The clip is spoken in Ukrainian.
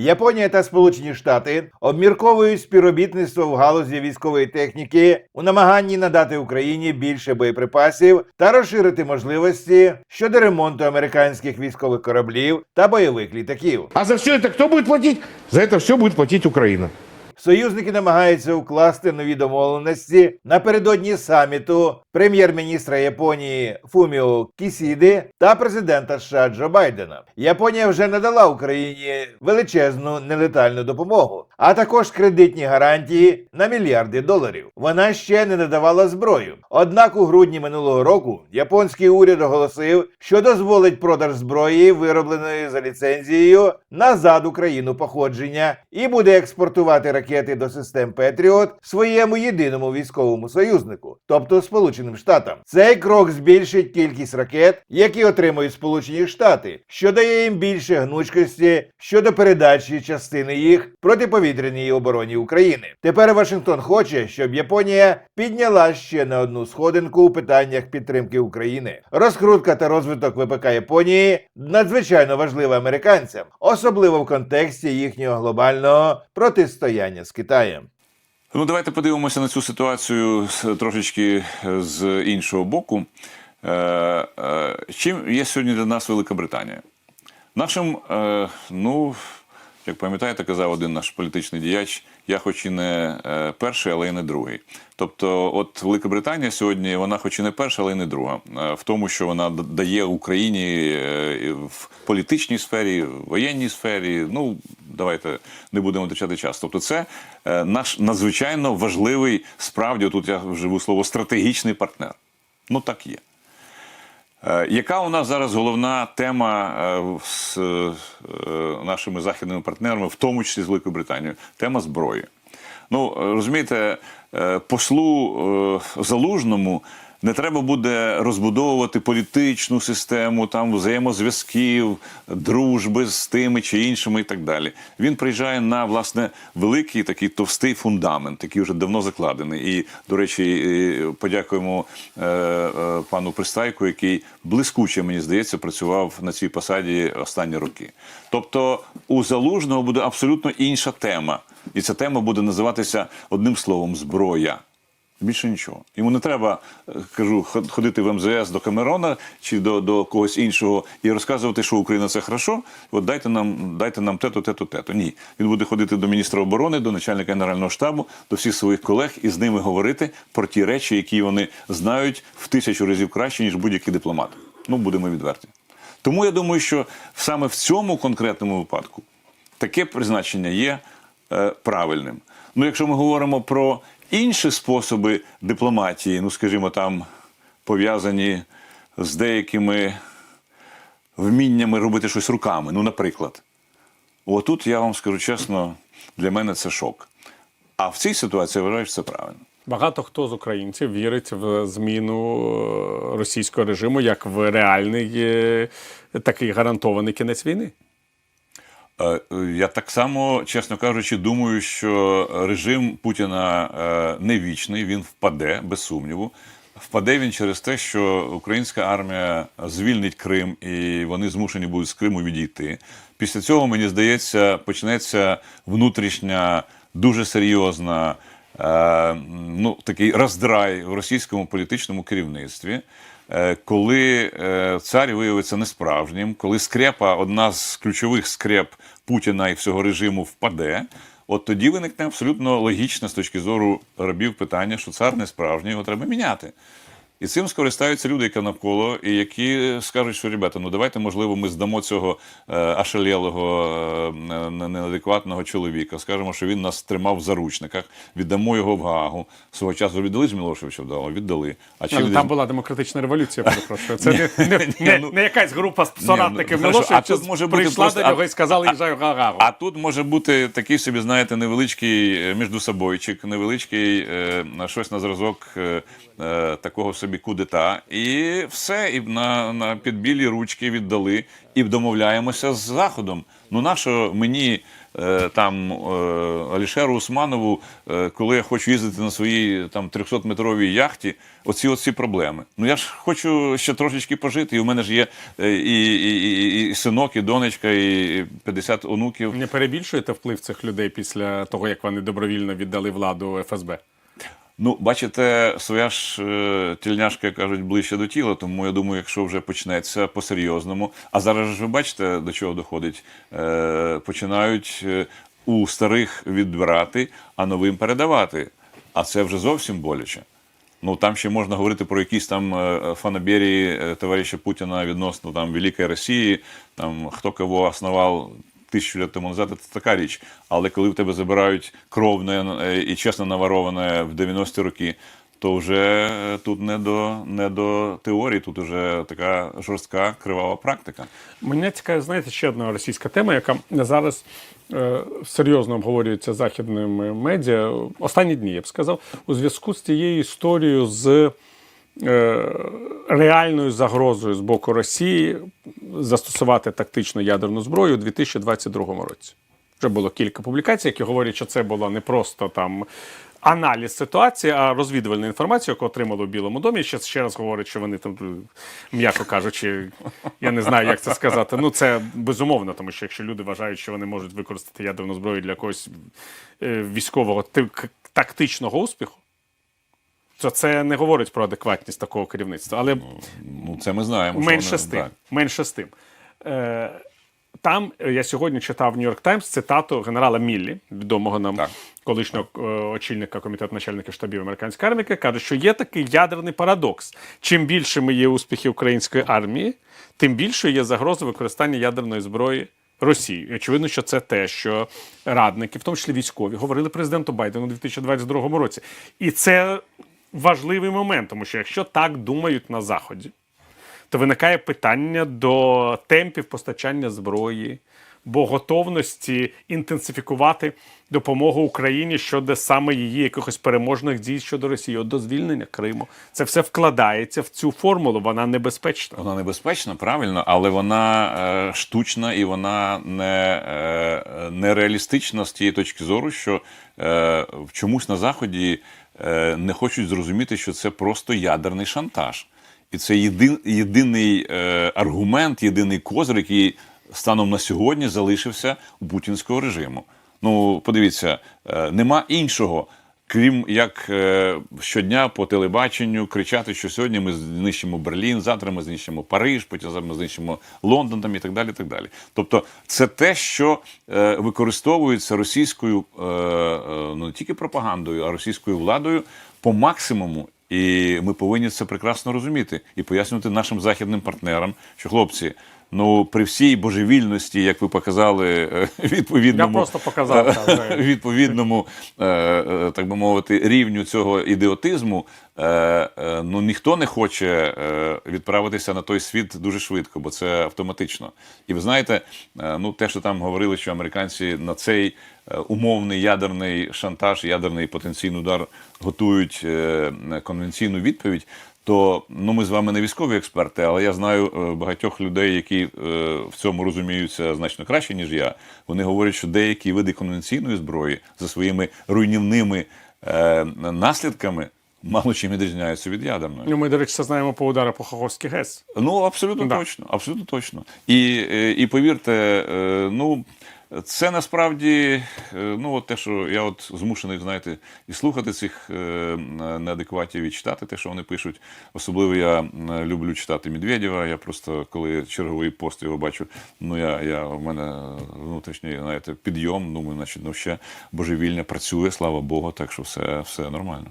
Японія та Сполучені Штати обмірковують співробітництво в галузі військової техніки у намаганні надати Україні більше боєприпасів та розширити можливості щодо ремонту американських військових кораблів та бойових літаків. А за все це хто буде платити? За це все буде платить Украина. Союзники намагаються укласти нові домовленості напередодні саміту прем'єр-міністра Японії Фуміо Кісіди та президента США Джо Байдена. Японія вже надала Україні величезну нелетальну допомогу, а також кредитні гарантії на мільярди доларів. Вона ще не надавала зброю. Однак у грудні минулого року японський уряд оголосив, що дозволить продаж зброї, виробленої за ліцензією, назад у країну походження і буде експортувати ракети до систем Петріот своєму єдиному військовому союзнику, тобто Сполученим Штатам. Цей крок збільшить кількість ракет, які отримують Сполучені Штати, що дає їм більше гнучкості щодо передачі частини їх протиповітряній обороні України. Тепер Вашингтон хоче, щоб Японія підняла ще на одну сходинку у питаннях підтримки України. Розкрутка та розвиток ВПК Японії надзвичайно важлива американцям, особливо в контексті їхнього глобального протистояння з Китаєм. Ну, давайте подивимося на цю ситуацію трошечки е, з іншого боку. Е, е, Чим є сьогодні для нас Велика Британія? Нашим, ну, як пам'ятаєте, казав один наш політичний діяч, я хоч і не перший, але й не другий. Тобто, от Велика Британія сьогодні, вона хоч і не перша, але й не друга. В тому, що вона дає Україні в політичній сфері, в воєнній сфері. Ну, давайте не будемо втрачати час. Тобто, це е, наш надзвичайно важливий, справді, тут я вживу слово стратегічний партнер. Ну так є. Е, Яка у нас зараз головна тема е, з нашими західними партнерами, в тому числі з Великою Британією? Тема зброї. Ну, розумієте, послу залужному не треба буде розбудовувати політичну систему, там взаємозв'язків, дружби з тими чи іншими і так далі. Він приїжджає на власне великий такий товстий фундамент, який вже давно закладений. І, до речі, подякуємо е, е, пану Пристайку, який блискуче, мені здається, працював на цій посаді останні роки. Тобто, у залужного буде абсолютно інша тема, і ця тема буде називатися одним словом зброя. Більше нічого. Йому не треба, е, кажу, ходити в МЗС до Камерона чи до, до когось іншого і розказувати, що Україна це хорошо. От дайте нам, дайте нам тето, тето, тето. Ні. Він буде ходити до міністра оборони, до начальника генерального штабу, до всіх своїх колег і з ними говорити про ті речі, які вони знають в тисячу разів краще, ніж будь-який дипломат. Ну, будемо відверті. Тому я думаю, що саме в цьому конкретному випадку таке призначення є е, правильним. Ну, якщо ми говоримо про інші способи дипломатії, ну, скажімо, там пов'язані з деякими вміннями робити щось руками, ну, наприклад, отут я вам скажу чесно, для мене це шок. А в цій ситуації я вважаю, що це правильно. Багато хто з українців вірить в зміну е, російського режиму як в реальний е, такий гарантований кінець війни. Е, Я так само, чесно кажучи, думаю, що режим Путіна е, не вічний, він впаде, без сумніву. Впаде він через те, що українська армія звільнить Крим і вони змушені будуть з Криму відійти. Після цього, мені здається, почнеться внутрішня, дуже серйозна, е, ну, такий роздрай в російському політичному керівництві. Е, коли е, цар виявиться несправжнім, коли скрепа, одна з ключових скреп Путіна і всього режиму впаде, от тоді виникне абсолютно логічне з точки зору рабів питання, що цар не справжній, його треба міняти. І цим скористаються люди, які навколо, і які скажуть, що ребята, ну давайте, можливо, ми здамо цього е, ашалєлого, е, неадекватного чоловіка. Скажемо, що він нас тримав в заручниках, віддамо його в Гагу. Свого часу віддали з Мілошевича вдало, віддали. А чи Але від- там була демократична революція, перепрошую. Це не, не, ні, не, ну- не якась група соратників ну, хорошо, а тут може бути прийшла просто- до нього і сказала, їжджаю в Гагаву. А тут може бути такий собі, знаєте, невеличкий е, міждособойчик, невеличкий е, щось на зразок е, такого собі кудета. І все, і на, на підбілі ручки віддали, і домовляємося з Заходом. Ну, нащо мені е, там е, Алішеру Усманову, е, коли я хочу їздити на своїй там 300-метровій яхті, оці оці проблеми. Ну я ж хочу ще трошечки пожити, і у мене ж є е, і, і, і, і синок, і донечка, і 50 онуків. Не перебільшуєте вплив цих людей після того, як вони добровільно віддали владу ФСБ? Ну, бачите, своя ж е, тільняшка, кажуть, ближче до тіла, тому я думаю, якщо вже почнеться по-серйозному. А зараз ж ви бачите, до чого доходить. Е, починають е, у старих відбирати, а новим передавати. А це вже зовсім боляче. Ну там ще можна говорити про якісь там е, фанаберії е, товариша Путіна відносно там Великої Росії, там хто кого основав тисячу лет тому назад, це така річ. Але коли в тебе забирають кровне і чесно навароване в 90-ті роки, то вже тут не до, не до теорії, тут вже така жорстка кривава практика. Мене цікавить, знаєте, ще одна російська тема, яка зараз е, серйозно обговорюється західними медіа останні дні, я б сказав, у зв'язку з тією історією з реальною загрозою з боку Росії застосувати тактичну ядерну зброю у 2022 році. Вже було кілька публікацій, які говорять, що це було не просто там. Аналіз ситуації, а розвідувальна інформація, яку отримали в Білому домі. Ще, ще раз говорять, що вони там, м'яко кажучи, я не знаю, як це сказати. Ну, це безумовно, тому що якщо люди вважають, що вони можуть використати ядерну зброю для якогось е, військового тактичного успіху, то це не говорить про адекватність такого керівництва. Але Ну, це ми знаємо. менше вони- з тим. так. Менше з тим. Е, там е, я сьогодні читав Нью-Йорк Таймс цитату генерала Міллі, відомого нам Так. колишнього е, очільника комітету начальників штабів американської армії, який каже, що є такий ядерний парадокс. Чим більшими є успіхи української армії, тим більшою є загроза використання ядерної зброї. Росії. Очевидно, що це те, що радники, в тому числі військові, говорили президенту Байдену у 2022 році. І це важливий момент, тому що якщо так думають на Заході, то виникає питання до темпів постачання зброї, бо готовності інтенсифікувати допомогу Україні щодо саме її якихось переможних дій щодо Росії, до звільнення Криму. Це все вкладається в цю формулу, вона небезпечна. Вона небезпечна, правильно, але вона е, штучна і вона не, е, нереалістична з тієї точки зору, що е, чомусь на Заході не хочуть зрозуміти, що це просто ядерний шантаж. І це єди, єдиний е, аргумент, єдиний козир, який станом на сьогодні залишився у путінського режиму. Ну, подивіться, е, нема іншого крім як е, щодня по телебаченню кричати, що сьогодні ми знищимо Берлін, завтра ми знищимо Париж, потім ми знищимо Лондон там і так далі. І так далі. Тобто, це те, що е, використовується російською е, ну, не тільки пропагандою, а російською владою по максимуму. І ми повинні це прекрасно розуміти і пояснювати нашим західним партнерам, що хлопці. Ну, при всій божевільності, як ви показали, е, відповідному Я просто показав, відповідному, е, е, так би мовити, рівню цього ідіотизму, е, е, ну ніхто не хоче е, відправитися на той світ дуже швидко, бо це автоматично. І ви знаєте, е, ну те, що там говорили, що американці на цей е, умовний ядерний шантаж, ядерний потенційний удар готують е, конвенційну відповідь. То ну ми з вами не військові експерти, але я знаю е, багатьох людей, які е, в цьому розуміються значно краще ніж я. Вони говорять, що деякі види конвенційної зброї за своїми руйнівними е, наслідками мало чим відрізняються від ядерної. Ну, ми, до речі, це знаємо по удару по Хоховській ГЕС. Ну абсолютно Да. точно, абсолютно точно. І, і повірте, ну. Це насправді е, ну от те, що я от змушений, знаєте, і слухати цих е, неадекватів і читати те, що вони пишуть. Особливо я люблю читати Медведєва. Я просто коли черговий пост його бачу, ну я, я в мене внутрішній знаєте, підйом. Думаю, значить, ну ще божевільня працює, слава Богу, так що все, все нормально.